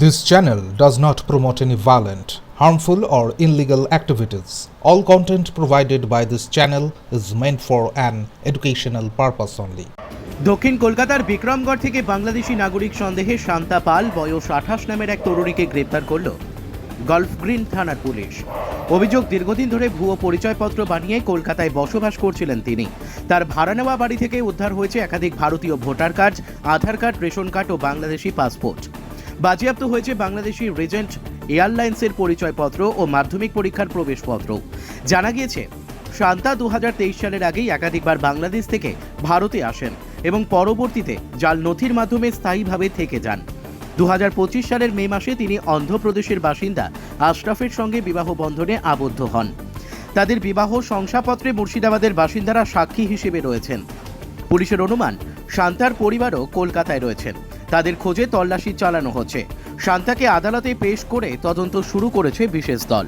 This channel does not promote any violent, harmful, or illegal activities. All content provided by this channel is meant for an educational purpose only. দক্ষিণ কলকাতার বিক্রমগড় থেকে বাংলাদেশি নাগরিক সন্দেহে শান্তা পাল বয়স আঠাশ নামের এক তরুণীকে গ্রেপ্তার করল গল্ফ গ্রিন থানার পুলিশ অভিযোগ দীর্ঘদিন ধরে ভুয়ো পরিচয়পত্র বানিয়ে কলকাতায় বসবাস করছিলেন তিনি তার ভাড়া নেওয়া বাড়ি থেকে উদ্ধার হয়েছে একাধিক ভারতীয় voter card Aadhaar card ration card ও বাংলাদেশি পাসপোর্ট বাজেয়াপ্ত হয়েছে বাংলাদেশি রেজেন্ট এয়ারলাইন্সের পরিচয়পত্র ও মাধ্যমিক পরীক্ষার প্রবেশপত্র। জানা গিয়েছে শান্তা দু হাজার তেইশ সালের আগেই একাধিকবার বাংলাদেশ থেকে ভারতে আসেন এবং পরবর্তীতে জাল নথির মাধ্যমে স্থায়ীভাবে থেকে যান। দু হাজার পঁচিশ সালের মে মাসে তিনি অন্ধ্রপ্রদেশের বাসিন্দা আশরাফের সঙ্গে বিবাহ বন্ধনে আবদ্ধ হন। তাদের বিবাহ শংসাপত্রে মুর্শিদাবাদের বাসিন্দারা সাক্ষী হিসেবে রয়েছেন। পুলিশের অনুমান শান্তার পরিবারও কলকাতায় রয়েছেন। তাদের খোঁজে তল্লাশি চালানো হচ্ছে। শান্তাকে আদালতে পেশ করে তদন্ত শুরু করেছে বিশেষ দল।